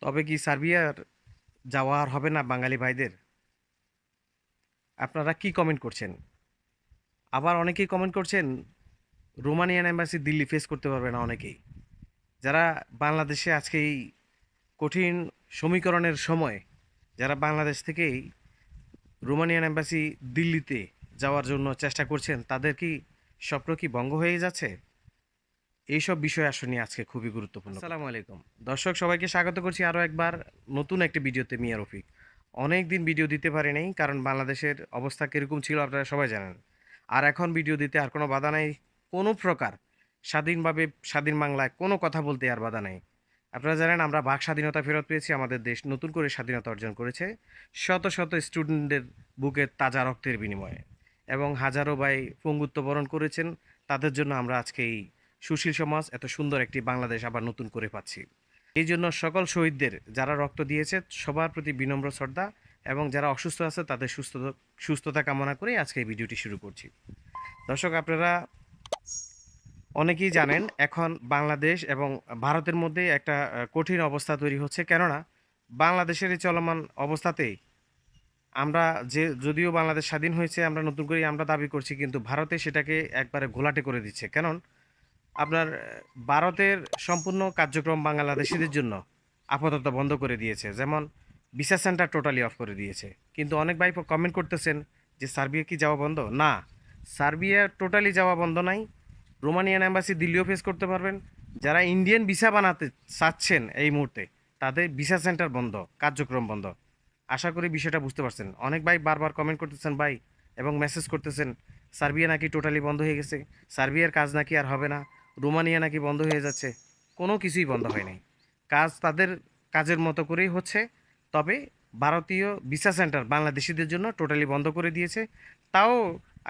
তবে কি সার্বিয়ার যাওয়া আর হবে না বাঙালি ভাইদের? আপনারা কি কমেন্ট করছেন? আবার অনেকেই কমেন্ট করছেন, রোমানিয়ান এম্বাসি দিল্লি ফেস করতে পারবে না অনেকেই। যারা বাংলাদেশে আজকে এই কঠিন সমীকরণের সময়, যারা বাংলাদেশ থেকেই রোমানিয়ান এম্বাসি দিল্লিতে যাওয়ার জন্য চেষ্টা করছেন, তাদের কি স্বপ্ন কি ভঙ্গ হয়ে যাচ্ছে? এইসব বিষয় আসলে আজকে খুবই গুরুত্বপূর্ণ আসসালামু আলাইকুম। দর্শক সবাইকে স্বাগত করছি আরও একবার নতুন একটি ভিডিওতে মিয়া রফিক। অনেক দিন ভিডিও দিতে পারি নাই কারণ বাংলাদেশের অবস্থা কীরকম ছিল আপনারা সবাই জানেন। আর এখন ভিডিও দিতে আর কোনো বাধা নাই। কোনো প্রকার স্বাধীনভাবে স্বাধীন বাংলায় কোনো কথা বলতে আর বাধা নেই। আপনারা জানেন আমরা বাক স্বাধীনতা ফেরত পেয়েছি আমাদের দেশ নতুন করে স্বাধীনতা অর্জন করেছে শত শত স্টুডেন্টদের বুকে তাজা রক্তের বিনিময়ে। এবং হাজারো ভাই পঙ্গুত্ব বরণ করেছেন তাদের জন্য আমরা আজকে এই সুশীল সমাজ, এত সুন্দর একটি বাংলাদেশ আবার নতুন করে পাচ্ছি। এই জন্য সকল শহীদদের যারা রক্ত দিয়েছে, সবার প্রতি বিনম্র শ্রদ্ধা এবং যারা অসুস্থ আছে, তাদের সুস্থ, সুস্থতা কামনা করে আজকে এই ভিডিওটি শুরু করছি। দর্শক, আপনারা অনেকেই জানেন, এখন বাংলাদেশ এবং ভারতের মধ্যে একটা কঠিন অবস্থা তৈরি হচ্ছে। কেননা, বাংলাদেশের এই চলমান অবস্থাতেই আমরা যে, যদিও বাংলাদেশ স্বাধীন হয়েছে, আমরা নতুন করে আমরা দাবি করছি, কিন্তু ভারতে সেটাকে একবারে ঘোলাটে করে দিচ্ছে। কেন আপনার ভারতের সম্পূর্ণ কার্যক্রম বাংলাদেশিদের জন্য আপাতত বন্ধ করে দিয়েছে। যেমন, ভিসা সেন্টার টোটালি অফ করে দিয়েছে। কিন্তু অনেক ভাই কমেন্ট করতেছেন যে, সার্বিয়া কি যাওয়া বন্ধ? না, সার্বিয়া টোটালি যাওয়া বন্ধ নাই। রোমানিয়ান অ্যাম্বাসি দিল্লিও ফেস করতে পারবেন। যারা ইন্ডিয়ান ভিসা বানাতে চাচ্ছেন এই মুহূর্তে, তাদের ভিসা সেন্টার বন্ধ, কার্যক্রম বন্ধ। আশা করি বিষয়টা বুঝতে পারছেন। অনেক ভাই বারবার কমেন্ট করতেছেন, ভাই, এবং মেসেজ করতেছেন, সার্বিয়া নাকি টোটালি বন্ধ হয়ে গেছে। সার্বিয়ার কাজ নাকি আর হবে না। রোমানিয়া নাকি বন্ধ হয়ে যাচ্ছে, কোনো কিছুই বন্ধ হয় নাই। কাজ তাদের কাজের মতো করেই হচ্ছে, তবে ভারতীয় ভিসা সেন্টার বাংলাদেশিদের জন্য টোটালি বন্ধ করে দিয়েছে। তাও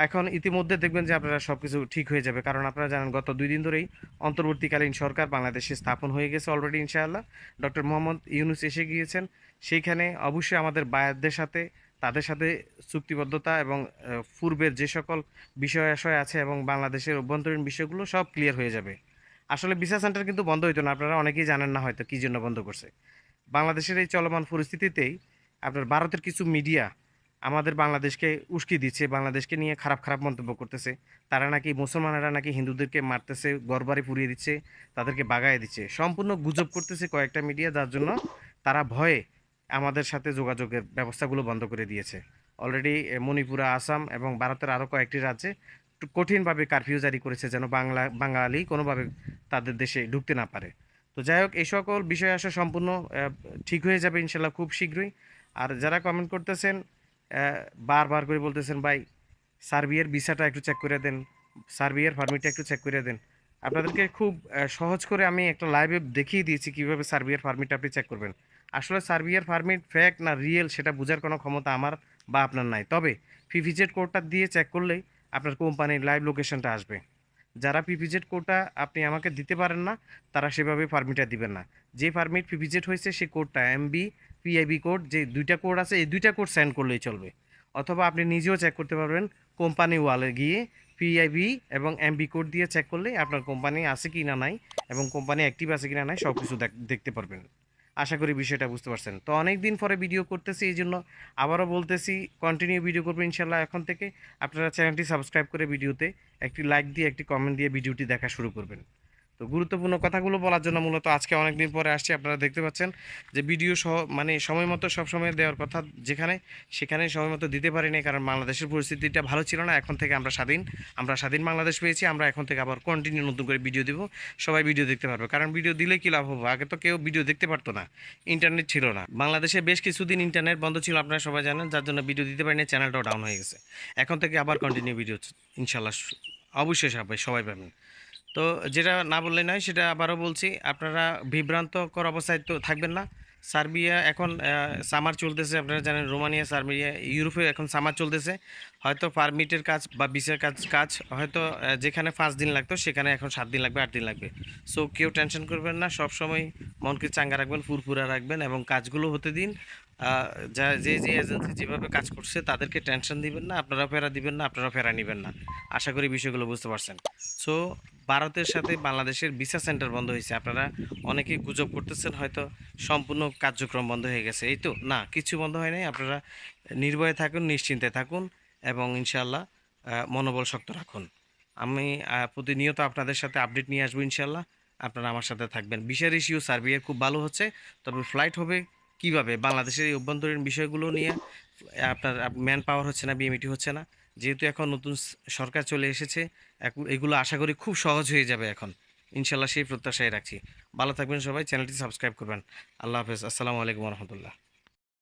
এখন ইতিমধ্যে দেখবেন যে আপনারা সব কিছু ঠিক হয়ে যাবে, কারণ আপনারা জানেন গত দুই দিন ধরেই অন্তর্বর্তীকালীন সরকার বাংলাদেশে স্থাপন হয়ে গেছে অলরেডি ইনশাআল্লাহ। ডক্টর মোহাম্মদ ইউনুস এসে গিয়েছেন, সেইখানে অবশ্যই আমাদের বায়াতদের সাথে তাদের সাথে চুক্তিবদ্ধতা এবং পূর্বের যে সকল বিষয় আশয় আছে এবং বাংলাদেশের অভ্যন্তরীণ বিষয়গুলো সব ক্লিয়ার হয়ে যাবে। আসলে ভিসা সেন্টার কিন্তু বন্ধ হইতো না, আপনারা অনেকেই জানেন না হয়তো কী জন্য বন্ধ করছে। বাংলাদেশের এই চলমান পরিস্থিতিতেই আপনার ভারতের কিছু মিডিয়া আমাদের বাংলাদেশকে উস্কি দিচ্ছে, বাংলাদেশকে নিয়ে খারাপ খারাপ মন্তব্য করতেছে। তারা নাকি মুসলমানেরা নাকি হিন্দুদেরকে মারতেছে, গড়বাড়ি পুড়িয়ে দিচ্ছে, তাদেরকে বাগায় দিচ্ছে। সম্পূর্ণ গুজব করতেছে কয়েকটা মিডিয়া যার জন্য তারা ভয়ে আমাদের সাথে যোগাযোগের ব্যবস্থাগুলো বন্ধ করে দিয়েছে। অলরেডি মণিপুরা, আসাম এবং ভারতের আরও কয়েকটি রাজ্যে কঠিনভাবে কারফিউ জারি করেছে যেন বাংলা, বাঙালি কোনোভাবে তাদের দেশে ঢুকতে না পারে। তো যাই হোক, এই সকল বিষয় আসা সম্পূর্ণ ঠিক হয়ে যাবে ইনশাল্লাহ খুব শীঘ্রই। আর যারা কমেন্ট করতেছেন বারবার করে বলতেছেন, ভাই, সার্বিয়ার ভিসাটা একটু চেক করে দেন, সার্বিয়ার ফার্মিটটা একটু চেক করে দেন। আপনাদেরকে খুব সহজ করে আমি একটা লাইভে দেখিয়ে দিয়েছি কীভাবে সার্বিয়ার ফার্মিটটা আপনি চেক করবেন। আসলে সার্বিয়ার ফার্মিট ফেক না রিয়েল সেটা বোঝার কোনো ক্ষমতা আমার বা আপনার নাই। তবে পিভিজেড কোডটা দিয়ে চেক করলেই আপনার কোম্পানির লাইভ লোকেশনটা আসবে। যারা পিপিজেড কোডটা আপনি আমাকে দিতে পারেন না, তারা সেভাবে পারমিটটা দিবেন না। যে পারমিট পিপিজেড হয়েছে, সেই কোডটা এমবি, পিআইবি কোড, যে দুইটা কোড আছে, এই দুইটা কোড সেন্ড করলেই চলবে। অথবা আপনি নিজেও চেক করতে পারবেন, কোম্পানি ওয়ালে গিয়ে পিআইবি এবং এমবি কোড দিয়ে চেক করলে আপনার কোম্পানি আছে কি না নাই এবং কোম্পানি অ্যাক্টিভ আছে কি না নাই সব কিছু দেখ- দেখতে পারবেন। আশা করি বিষয়টা বুঝতে পারছেন। তো অনেক দিন পরে ভিডিও করতেছি এই জন্য আবারও বলতেছি কন্টিনিউ ভিডিও করব ইনশাল্লাহ এখন থেকে। আপনারা চ্যানেলটি সাবস্ক্রাইব করে ভিডিওতে একটি লাইক দিয়ে, একটি কমেন্ট দিয়ে ভিডিওটি দেখা শুরু করবেন। তো গুরুত্বপূর্ণ কথাগুলো বলার জন্য মূলত আজকে অনেক দিন পরে আসছি। আপনারা দেখতে পাচ্ছেন যে ভিডিও সহ মানে সময় মতো সবসময় দেওয়ার কথা যেখানে সেখানে সময় মতো দিতে পারিনি কারণ বাংলাদেশের পরিস্থিতিটা ভালো ছিল না। এখন থেকে আমরা স্বাধীন আমরা স্বাধীন বাংলাদেশ পেয়েছি, আমরা এখন থেকে আবার কন্টিনিউ নতুন করে ভিডিও দেবো। সবাই ভিডিও দেখতে পারবে। কারণ ভিডিও দিলে কি লাভ হবে? আগে তো কেউ ভিডিও দেখতে পারতো না। ইন্টারনেট ছিল না। বাংলাদেশে বেশ কিছুদিন ইন্টারনেট বন্ধ ছিল, আপনারা সবাই জানেন, যার জন্য ভিডিও দিতে পারিনি চ্যানেলটাও ডাউন হয়ে গেছে। এখন থেকে আবার কন্টিনিউ ভিডিও ইনশাল্লাহ, অবশ্যই সবাই সবাই পাবেন। তো যেটা না বললে নয়, সেটা আবারও বলছি, আপনারা বিভ্রান্তকর অবস্থায় তো থাকবেন না। সার্বিয়া এখন সামার চলতেছে, আপনারা জানেন, রোমানিয়া, সার্বিয়া, ইউরোপে এখন সামার চলতেছে। হয়তো পারমিটের কাজ বা বিসের কাজ কাজ, হয়তো যেখানে পাঁচ দিন লাগতো, সেখানে এখন সাত দিন লাগবে, আট দিন লাগবে। সো কেউ টেনশন করবেন না, সব সময় মনকে চাঙ্গা রাখবেন, ফুরফুরা রাখবেন এবং কাজগুলো হতে দিন। যা, যে যে এজেন্সি যেভাবে কাজ করছে, তাদেরকে টেনশন দিবেন না আপনারা ফেরা দিবেন না আপনারা ফেরা নেবেন না। আশা করি বিষয়গুলো বুঝতে পারছেন। সো ভারতের সাথে বাংলাদেশের ভিসা সেন্টার বন্ধ হয়েছে। আপনারা অনেকেই গুজব করতেছেন, হয়তো সম্পূর্ণ কার্যক্রম বন্ধ হয়ে গেছে। এই তো, না, কিছু বন্ধ হয় নাই। আপনারা নির্ভয়ে থাকুন, নিশ্চিন্তে থাকুন এবং ইনশাল্লাহ মনোবল শক্ত রাখুন। আমি প্রতিনিয়ত আপনাদের সাথে আপডেট নিয়ে আসব ইনশাল্লাহ আপনারা আমার সাথে থাকবেন। বিশার ইস্যু সার্বিয়ার খুব ভালো হচ্ছে, তবে ফ্লাইট হবে কীভাবে? বাংলাদেশের এই অভ্যন্তরীণ বিষয়গুলো নিয়ে আপনার ম্যান পাওয়ার হচ্ছে না বিএমইটি হচ্ছে না। যেহেতু এখন নতুন সরকার চলে এসেছে এগুলো আশা করি খুব সহজ হয়ে যাবে এখন। ইনশাল্লাহ সেই প্রত্যাশায় রাখছি। ভালো থাকবেন সবাই, চ্যানেলটি সাবস্ক্রাইব করবেন। আল্লাহ হাফেজ। আসসালামু আলাইকুম রহমতুল্লাহ।